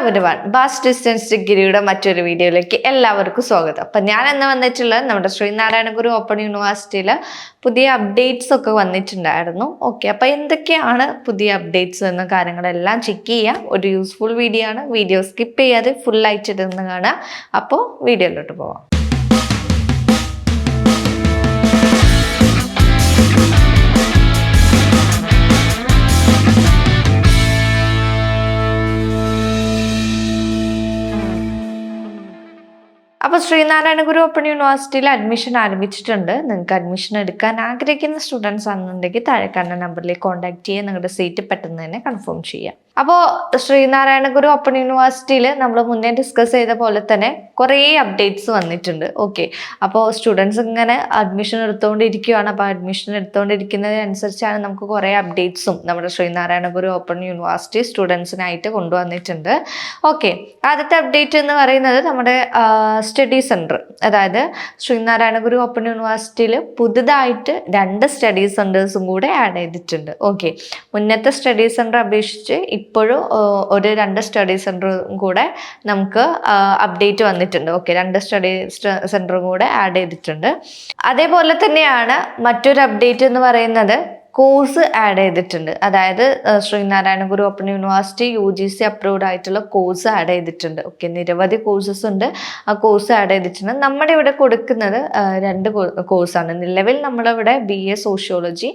everyone bass distance ഡിഗ്രിയുടെ മറ്റൊരു വീഡിയോയിലേക്ക് എല്ലാവർക്കും സ്വാഗതം. അപ്പം ഞാൻ എന്ന് വന്നിട്ടുള്ളത് നമ്മുടെ ശ്രീനാരായണ ഗുരു ഓപ്പൺ യൂണിവേഴ്സിറ്റിയിൽ പുതിയ അപ്ഡേറ്റ്സ് ഒക്കെ വന്നിട്ടുണ്ടായിരുന്നു. ഓക്കെ അപ്പം എന്തൊക്കെയാണ് പുതിയ അപ്ഡേറ്റ്സ് എന്ന കാര്യങ്ങളെല്ലാം ചെക്ക് ചെയ്യുക ഒരു യൂസ്ഫുൾ വീഡിയോ ആണ്. വീഡിയോ സ്കിപ്പ് ചെയ്യാതെ ഫുള്ളായിട്ട് ഇരുന്ന് കാണുക അപ്പോൾ വീഡിയോയിലോട്ട് പോവാം. അപ്പോൾ ശ്രീനാരായണ ഗുരു ഓപ്പൺ യൂണിവേഴ്സിറ്റിയിൽ അഡ്മിഷൻ ആരംഭിച്ചിട്ടുണ്ട്. നിങ്ങൾക്ക് അഡ്മിഷൻ എടുക്കാൻ ആഗ്രഹിക്കുന്ന സ്റ്റുഡൻസ് ആണെന്നുണ്ടെങ്കിൽ താഴെ കാണുന്ന നമ്പറിലേക്ക് കോൺടാക്ട് ചെയ്യുക. നിങ്ങളുടെ സീറ്റ് പെട്ടെന്ന് തന്നെ കൺഫേം ചെയ്യാം. അപ്പോൾ ശ്രീനാരായണ ഗുരു ഓപ്പൺ യൂണിവേഴ്സിറ്റിയിൽ നമ്മൾ മുന്നേ ഡിസ്കസ് ചെയ്ത പോലെ തന്നെ കുറേ അപ്ഡേറ്റ്സ് വന്നിട്ടുണ്ട്. ഓക്കെ അപ്പോൾ സ്റ്റുഡൻസ് ഇങ്ങനെ അഡ്മിഷൻ എടുത്തുകൊണ്ടിരിക്കുകയാണ് അപ്പോൾ അഡ്മിഷൻ എടുത്തുകൊണ്ടിരിക്കുന്നതിനനുസരിച്ചാണ് നമുക്ക് കുറേ അപ്ഡേറ്റ്സും നമ്മുടെ ശ്രീനാരായണ ഗുരു ഓപ്പൺ യൂണിവേഴ്സിറ്റി സ്റ്റുഡൻസിനായിട്ട് കൊണ്ടുവന്നിട്ടുണ്ട്. ഓക്കെ ആദ്യത്തെ അപ്ഡേറ്റ് എന്ന് പറയുന്നത് നമ്മുടെ സ്റ്റഡി സെന്റർ അതായത് ശ്രീനാരായണ ഗുരു ഓപ്പൺ യൂണിവേഴ്സിറ്റിയിൽ പുതുതായിട്ട് രണ്ട് സ്റ്റഡി സെന്റേഴ്സും കൂടെ ആഡ് ചെയ്തിട്ടുണ്ട്. ഓക്കെ മുന്നത്തെ സ്റ്റഡി സെന്റർ അപേക്ഷിച്ച് ഇപ്പോഴും ഒരു രണ്ട് സ്റ്റഡി സെന്ററും കൂടെ നമുക്ക് അപ്ഡേറ്റ് വന്നിട്ടുണ്ട്. ഓക്കെ രണ്ട് സ്റ്റഡി സെന്ററും കൂടെ ആഡ് ചെയ്തിട്ടുണ്ട്. അതേപോലെ തന്നെയാണ് മറ്റൊരു അപ്ഡേറ്റ് എന്ന് പറയുന്നത് കോഴ്സ് ആഡ് ചെയ്തിട്ടുണ്ട്. അതായത് Sreenarayanaguru Sreenarayana Guru open university U G C approved ആയിട്ടുള്ള കോഴ്സ് ആഡ് ചെയ്തിട്ടുണ്ട്. ഓക്കെ നിരവധി കോഴ്സസ് ഉണ്ട്. ആ കോഴ്സ് ആഡ് ചെയ്തിട്ടുണ്ട്. നമ്മുടെ ഇവിടെ കൊടുക്കുന്നത് രണ്ട് കോഴ്സാണ് നിലവിൽ നമ്മളിവിടെ B A sociology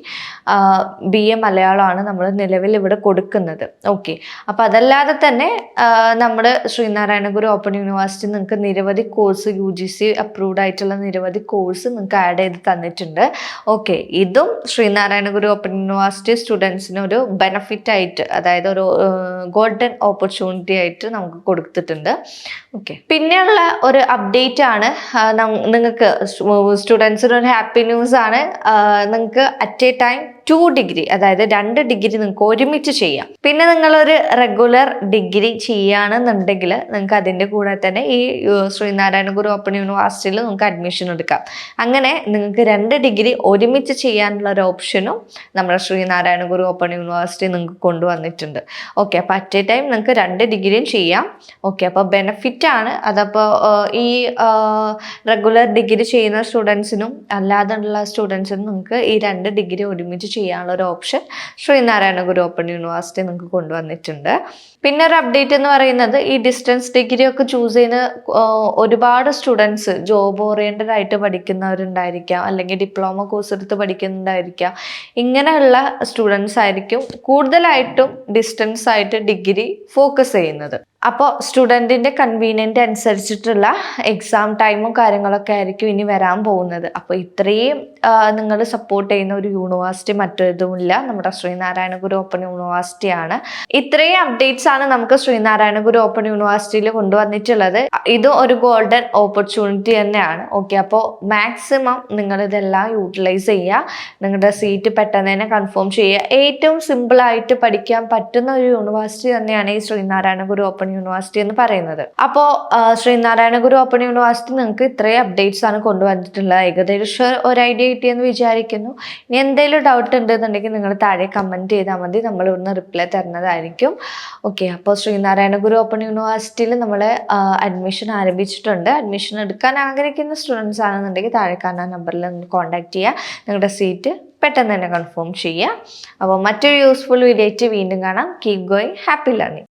B A മലയാളമാണ് നമ്മൾ നിലവിൽ ഇവിടെ കൊടുക്കുന്നത്. ഓക്കെ അപ്പം അതല്ലാതെ തന്നെ നമ്മൾ ശ്രീനാരായണഗുരു ഓപ്പൺ യൂണിവേഴ്സിറ്റി നിങ്ങൾക്ക് നിരവധി course U G C approved ആയിട്ടുള്ള നിരവധി കോഴ്സ് നിങ്ങൾക്ക് ആഡ് ചെയ്ത് തന്നിട്ടുണ്ട്. ഓക്കെ ഇതും ശ്രീനാരായണ ഗുരു ഓപ്പൺ യൂണിവേഴ്സിറ്റി സ്റ്റുഡൻസിന് ഒരു ബെനഫിറ്റ് ആയിട്ട് അതായത് ഒരു ഗോൾഡൻ ഓപ്പർച്യൂണിറ്റി ആയിട്ട് നമുക്ക് കൊടുത്തിട്ടുണ്ട്. ഓക്കെ പിന്നെയുള്ള ഒരു അപ്ഡേറ്റ് ആണ് നിങ്ങൾക്ക് സ്റ്റുഡൻസിന് ഒരു ഹാപ്പി ന്യൂസ് ആണ്. നിങ്ങൾക്ക് at a time two degree അതായത് രണ്ട് ഡിഗ്രി നിങ്ങൾക്ക് ഒരുമിച്ച് ചെയ്യാം. പിന്നെ നിങ്ങളൊരു റെഗുലർ ഡിഗ്രി ചെയ്യുകയാണെന്നുണ്ടെങ്കിൽ നിങ്ങൾക്ക് അതിന്റെ കൂടെ തന്നെ ഈ ശ്രീനാരായണ ഗുരു ഓപ്പൺ യൂണിവേഴ്സിറ്റിയിൽ നിങ്ങൾക്ക് അഡ്മിഷൻ എടുക്കാം. അങ്ങനെ നിങ്ങൾക്ക് രണ്ട് ഡിഗ്രി ഒരുമിച്ച് ചെയ്യാനുള്ള ഒരു ഓപ്ഷനും നമ്മുടെ ശ്രീനാരായണ ഗുരു ഓപ്പൺ യൂണിവേഴ്സിറ്റി നിങ്ങൾക്ക് കൊണ്ടുവന്നിട്ടുണ്ട്. ഓക്കെ അപ്പോൾ അറ്റ് എ ടൈം നിങ്ങൾക്ക് രണ്ട് ഡിഗ്രിയും ചെയ്യാം. ഓക്കെ അപ്പോൾ ബെനിഫിറ്റ് ആണ്. അതപ്പോൾ ഈ റെഗുലർ ഡിഗ്രി ചെയ്യുന്ന സ്റ്റുഡൻസിനും അല്ലാതെയുള്ള സ്റ്റുഡൻസിനും നിങ്ങൾക്ക് ഈ രണ്ട് ഡിഗ്രി ഒരുമിച്ച് ചെയ്യാനുള്ള ഒരു option Sreenarayana Guru open university നിങ്ങൾക്ക് കൊണ്ടുവന്നിട്ടുണ്ട്. പിന്നെ ഒരു അപ്ഡേറ്റ് എന്ന് പറയുന്നത് ഈ ഡിസ്റ്റൻസ് ഡിഗ്രി ഒക്കെ ചൂസ് ചെയ്യുന്ന ഒരുപാട് സ്റ്റുഡൻസ് ജോബ് ഓറിയന്റഡ് ആയിട്ട് പഠിക്കുന്നവരുണ്ടായിരിക്കാം. അല്ലെങ്കിൽ ഡിപ്ലോമ കോഴ്സ് എടുത്ത് പഠിക്കുന്നുണ്ടായിരിക്കാം ഇങ്ങനെയുള്ള സ്റ്റുഡൻസ് ആയിരിക്കും കൂടുതലായിട്ടും ഡിസ്റ്റൻസ് ആയിട്ട് ഡിഗ്രി ഫോക്കസ് ചെയ്യുന്നത്. അപ്പോൾ സ്റ്റുഡന്റിന്റെ കൺവീനിയന്റ് അനുസരിച്ചിട്ടുള്ള എക്സാം ടൈമും കാര്യങ്ങളൊക്കെ ആയിരിക്കും ഇനി വരാൻ പോകുന്നത്. അപ്പോൾ ഇത്രയും നിങ്ങൾ സപ്പോർട്ട് ചെയ്യുന്ന ഒരു യൂണിവേഴ്സിറ്റി മറ്റൊരുതുമില്ല. നമ്മുടെ ശ്രീനാരായണഗുരു ഓപ്പൺ യൂണിവേഴ്സിറ്റിയാണ് ഇത്രയും അപ്ഡേറ്റ്സ് ആണ് നമുക്ക് ശ്രീനാരായണഗുരു ഓപ്പൺ യൂണിവേഴ്സിറ്റിയിൽ കൊണ്ടുവന്നിട്ടുള്ളത്. ഇത് ഒരു ഗോൾഡൻ ഓപ്പർച്യൂണിറ്റി തന്നെയാണ്. ഓക്കെ അപ്പോൾ മാക്സിമം നിങ്ങളിതെല്ലാം യൂട്ടിലൈസ് ചെയ്യുക. നിങ്ങളുടെ സീറ്റ് പെട്ടെന്ന് തന്നെ കൺഫേം ചെയ്യുക. ഏറ്റവും സിമ്പിളായിട്ട് പഠിക്കാൻ പറ്റുന്ന ഒരു യൂണിവേഴ്സിറ്റി തന്നെയാണ് ഈ ശ്രീനാരായണ ഗുരു ഓപ്പൺ യൂണിവേഴ്സിറ്റി എന്ന് പറയുന്നത്. അപ്പോ ശ്രീനാരായണ ഗുരു ഓപ്പൺ യൂണിവേഴ്സിറ്റി നിങ്ങൾക്ക് ഇത്രയും അപ്ഡേറ്റ്സ് ആണ് കൊണ്ടുവന്നിട്ടുള്ളത്. ഏകദേശം ഒരു ഐഡിയ കിട്ടിയെന്ന് വിചാരിക്കുന്നു. ഇനി എന്തെങ്കിലും ഡൗട്ട് ഉണ്ടെന്നുണ്ടെങ്കിൽ നിങ്ങൾ താഴെ കമന്റ് ചെയ്താൽ മതി. നമ്മൾ ഇവിടുന്ന് റിപ്ലൈ തരുന്നതായിരിക്കും. ഓക്കെ അപ്പോൾ ശ്രീനാരായണ ഗുരു ഓപ്പൺ യൂണിവേഴ്സിറ്റിയിൽ നമ്മൾ അഡ്മിഷൻ ആരംഭിച്ചിട്ടുണ്ട്. അഡ്മിഷൻ എടുക്കാൻ ആഗ്രഹിക്കുന്ന സ്റ്റുഡൻസ് ആണെന്നുണ്ടെങ്കിൽ താഴെ കാണുന്ന നമ്പറിൽ കോൺടാക്ട് ചെയ്യുക. നിങ്ങളുടെ സീറ്റ് പെട്ടെന്ന് തന്നെ കൺഫേം ചെയ്യുക. അപ്പോൾ മറ്റൊരു യൂസ്ഫുൾ വീഡിയോ ആയിട്ട് വീണ്ടും കാണാം. Keep going happy learning